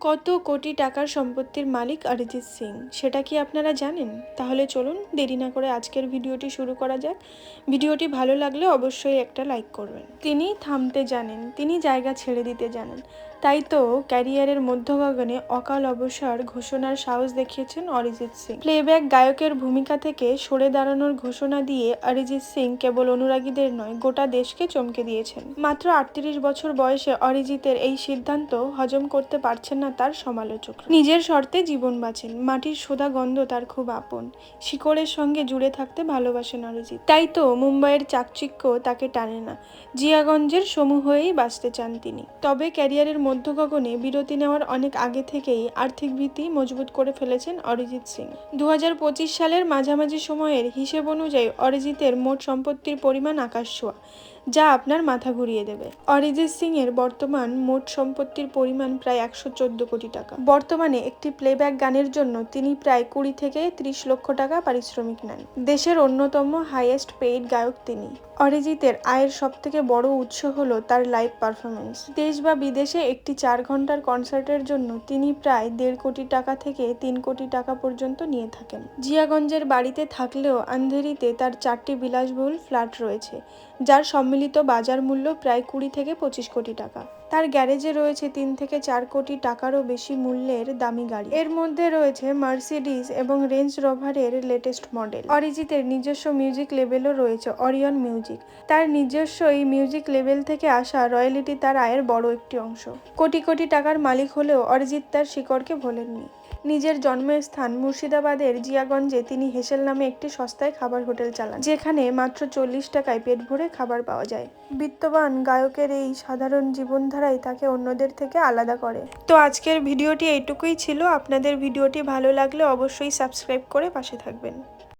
কত কোটি টাকার সম্পত্তির মালিক অরিজিৎ সিং? সেটা কি আপনারা জানেন? তাহলে চলুন দেরি না করে আজকের ভিডিওটি শুরু করা যাক। ভিডিওটি ভালো লাগলে অবশ্যই একটা লাইক করবেন। তিনি থামতে জানেন, তিনি জায়গা ছেড়ে দিতে জানেন। তাই তো ক্যারিয়ারের মধ্যগগনে অকাল অবসর ঘোষণার সাহস দেখিয়েছেন অরিজিৎ সিং। প্লেব্যাক গায়কের ভূমিকা থেকে সরে দাঁড়ানোর ঘোষণা দিয়ে অরিজিৎ সিং কেবল অনুরাগীদের নয়, গোটা দেশকে চমকে দিয়েছেন। মাত্র আটত্রিশ বছর বয়সে অরিজিতের এই সিদ্ধান্ত হজম করতে পারছেন না তার সমালোচক। নিজের শর্তে জীবন বাঁচেন। মাটির সোদা গন্ধ তার খুব আপন। শিকড়ের সঙ্গে জুড়ে থাকতে ভালোবাসেন অরিজিৎ। তাই তো মুম্বাইয়ের চাকচিক্য তাকে টানে না। জিয়াগঞ্জের সমূহ হয়েই বাঁচতে চান তিনি। তবে ক্যারিয়ারের মধ্যগগনে বিরতি নেওয়ার অনেক আগে থেকেই আর্থিক ভীতি মজবুত করে ফেলেছেন অরিজিৎ সিং। দু হাজার পঁচিশ সালের মাঝামাঝি সময়ের হিসেব অনুযায়ী অরিজিতের মোট সম্পত্তির পরিমাণ আকাশ ছোঁয়া। যা আপনার মাথা ঘুরিয়ে দেবে। অরিজিৎ সিং এর বর্তমান মোট সম্পত্তির পরিমাণ প্রায় একশো চোদ্দ কোটি টাকা। বর্তমানে একটি প্লেব্যাক গানের জন্য তিনি প্রায় কুড়ি থেকে ত্রিশ লক্ষ টাকা পারিশ্রমিক নেন। দেশের অন্যতম হাইয়েস্ট পেইড গায়ক তিনি। অরিজিতের আয়ের সবথেকে বড় উৎস হল তার লাইভ পারফরমেন্স দেশ বা বিদেশে একটি চার ঘণ্টার কনসার্টের জন্য তিনি প্রায় দেড় কোটি টাকা থেকে তিন কোটি টাকা পর্যন্ত নিয়ে থাকেন। জিয়াগঞ্জের বাড়িতে থাকলেও আন্ধেরিতে তার চারটি বিলাসবহুল ফ্ল্যাট রয়েছে, যার সম্মিলিত বাজার মূল্য প্রায় কুড়ি থেকে পঁচিশ কোটি টাকা। তার গ্যারেজে রয়েছে তিন থেকে চার কোটি টাকারও বেশি মূল্যের দামি গাড়ি। এর মধ্যে রয়েছে মার্সিডিস এবং রেঞ্জ রোভারের লেটেস্ট মডেল। অরিজিতের নিজস্ব মিউজিক লেভেলও রয়েছে, অরিয়ন মিউজিক। তার নিজস্ব এই মিউজিক লেভেল থেকে আসা রয়্যালিটি তার আয়ের বড় একটি অংশ। কোটি কোটি টাকার মালিক হলেও অরিজিৎ তার শিকড়কে ভোলেননি। নিজের জন্মস্থান মুর্শিদাবাদের জিয়াগঞ্জে তিনি হেসেল নামে একটি সস্তায় খাবার হোটেল চালান, যেখানে মাত্র চল্লিশ টাকায় পেট ভরে খাবার পাওয়া যায়। বিত্তবান গায়কের এই সাধারণ জীবনধারাই তাকে অন্যদের থেকে আলাদা করে। তো আজকের ভিডিওটি এইটুকুই ছিল। আপনাদের ভিডিওটি ভালো লাগলে অবশ্যই সাবস্ক্রাইব করে পাশে থাকবেন।